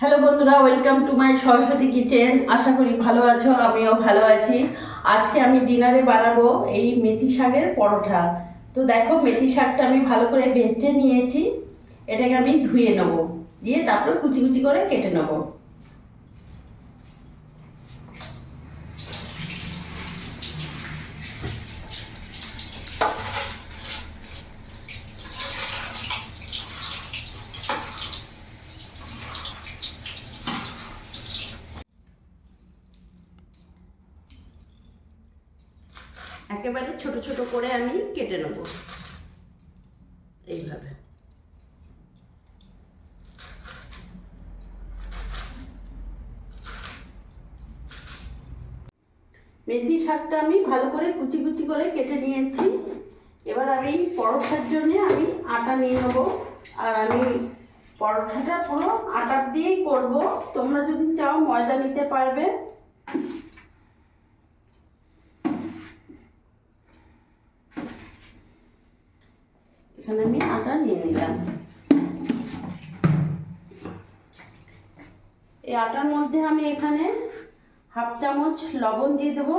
Hello বন্ধুরা welcome to my Saraswati kitchen আশা করি ভালো আছো, আমিও ভালো আছি। আজকে আমি ডিনারে বানাবো এই মেথি শাকের পরোটা। তো দেখো, মেথি শাকটা আমি ভালো করে বেচে নিয়েছি। এটাকে আমি ধুয়ে নেব। দিয়ে তারপরে কুচি কুচি করে কেটে নেব। একেবারে ছোট ছোট করে আমি কেটে নেব। এইভাবে। মেথি শাকটা আমি ভালো করে কুচি কুচি করে কেটে নিয়েছি। এবার আমি পরোটার জন্য আমি আটা নিয়ে নেব। আর আমি পরোটাটা পুরো আটার দিয়েই করব। তোমরা যদি চাও ময়দা নিতে পারবে। এখানে আমি আটা নিয়ে নিলাম। এই আটার মধ্যে আমি এখানে হাফ চামচ লবণ দিয়ে দেবো।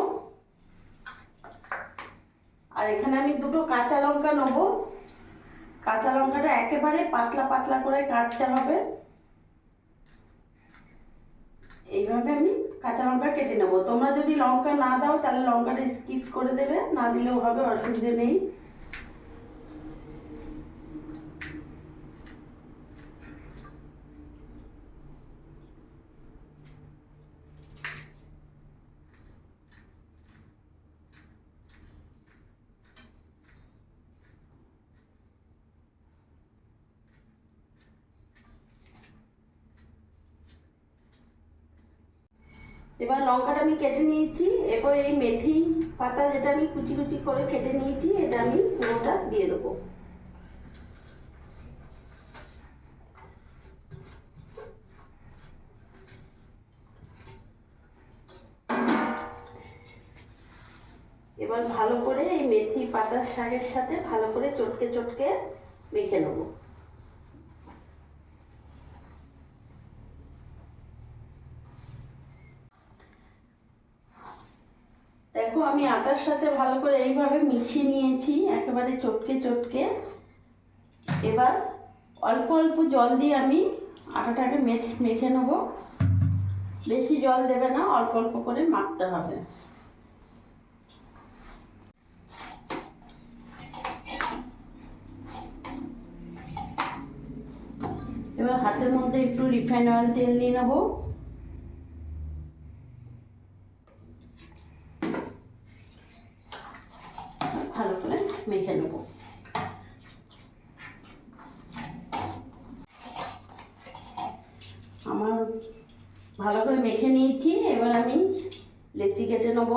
আর এখানে আমি দুটো কাঁচা লঙ্কা নেব। কাঁচা লঙ্কাটা একেবারে পাতলা পাতলা করে কাটতে হবে। এইভাবে আমি কাঁচা লঙ্কা কেটে নেব। তোমরা যদি লঙ্কা না দাও, তাহলে লঙ্কাটা স্কিপ করে দেবে। না দিলেও হবে অসুবিধে নেই। এবার লঙ্কাটা আমি কেটে নিয়েছি। এরপর এই মেথি পাতা যেটা আমি কুচি কুচি করে কেটে নিয়েছি, এটা আমি পুরোটা দিয়ে দেবো। এবার ভালো করে এই মেথি পাতার শাকের সাথে ভালো করে চটকে চটকে মেখে নেব দেখো আমি আটার সাথে ভালো করে এইভাবে মিশিয়ে নিয়েছি, একেবারে চটকে চটকে। এবার অল্প অল্প জল দিয়ে আমি আটাটাকে মেখে মেখে নেব। বেশি জল দেবে না, অল্প অল্প করে মাখতে হবে। এবার হাতের মধ্যে একটু রিফাইন অয়েল তেল নিয়ে নেব। ভালো করে মেখে নেব। আমার ভালো করে মেখে নিয়েছি, এবার আমি লেচি কেটে নেব।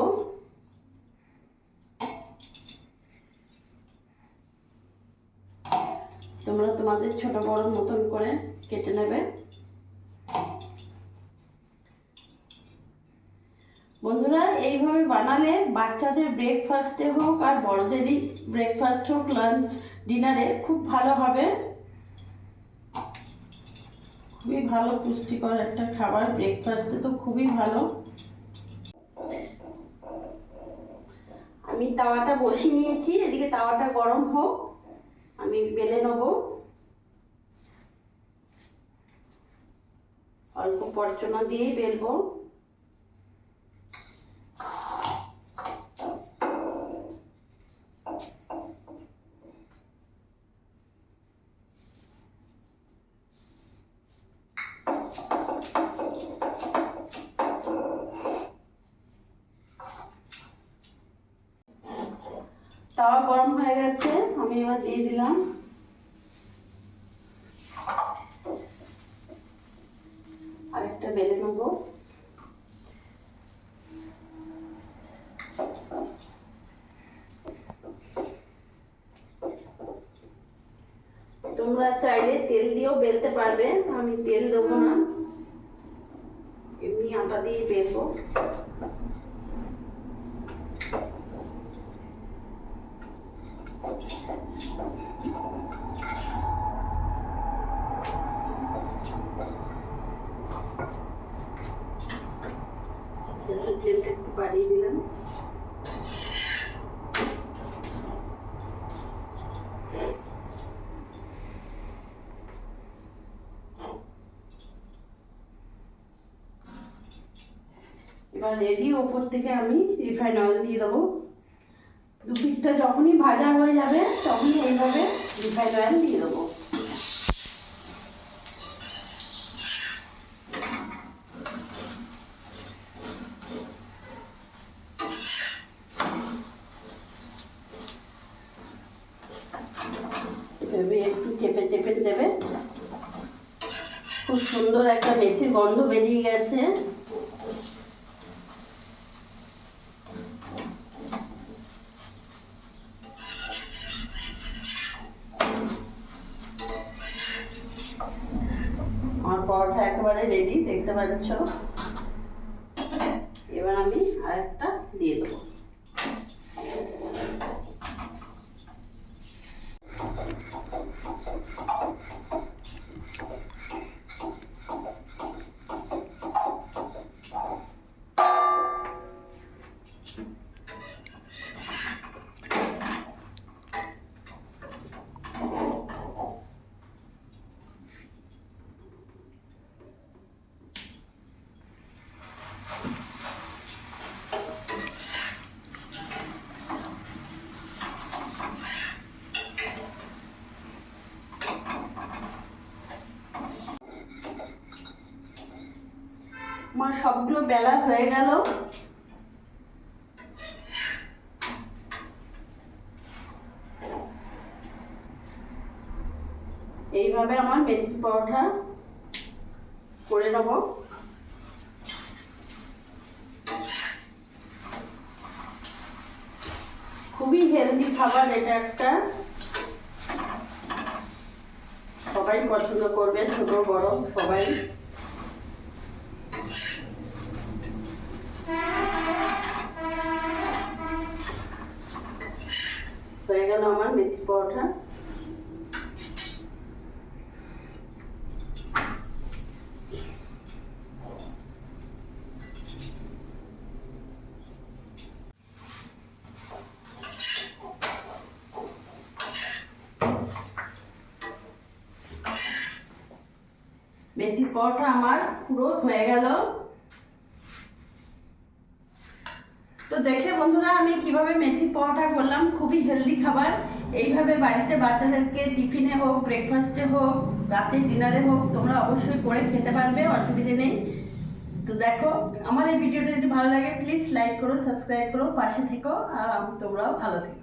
তোমরা তোমাদের ছোট বড় মতন করে কেটে নেবে। বন্ধুরা, এইভাবে বানালে বাচ্চাদের ব্রেকফাস্টে হোক আর বড়দেরই ব্রেকফাস্ট হোক লাঞ্চ ডিনারে খুব ভালো হবে। খুবই ভালো, পুষ্টিকর একটা খাবার। ব্রেকফাস্টে তো খুবই ভালো। আমি তাওয়াটা বসিয়ে নিয়েছি, এদিকে তাওয়াটা গরম হোক, আমি বেলে নেব। অল্প পরচনা দিয়েই বেলবো। তাওয়া গরম হয়ে গেছে, আমি এবার দিয়ে দিলাম। আরেকটা বেলে নেব। তোমরা চাইলে তেল দিয়েও বেলতে পারবে, আমি তেল দেবো না। এমনি আটা দিয়ে বেলবো ফ্লেমটা একটু বাড়িয়ে দিলাম। এবার রেডি, ওপর থেকে আমি রিফাইন অয়েল দিয়ে দেবো। দু পিঠটা যখনই ভাজা হয়ে যাবে, তখনই এইভাবে রিফাইন অয়েল দিয়ে দেবো। এভাবে একটু চেপে চেপে দেবে। খুব সুন্দর একটা মেথির গন্ধ বেরিয়ে গেছে। আমার পরোটা একেবারে রেডি দেখতে পাচ্ছ এবার আমি আরেকটা দিয়ে দেবো আমার সবগুলো বেলা হয়ে গেল। এইভাবে আমার মেথি পরোটা করে নেব। খুবই হেলদি খাবার এটা একটা। সবাই পছন্দ করবে, ছোট, বড়, সবাই হয়ে গেল আমার মেথি পরোটা। মেথি পরোটা আমার পুরো হয়ে গেল। তো দেখলে বন্ধুরা, আমি কীভাবে মেথি পরোটা করলাম? খুবই হেলদি খাবার। এইভাবে বাড়িতে বাচ্চাদেরকে টিফিনে হোক ব্রেকফাস্টে হোক রাতে ডিনারে হোক, তোমরা অবশ্যই করে খেতে পারবে, অসুবিধে নেই। তো দেখো, আমার এই ভিডিওটা যদি ভালো লাগে প্লিজ লাইক করো সাবস্ক্রাইব করো, পাশে থেকো, আর তোমরাও ভালো থেকো।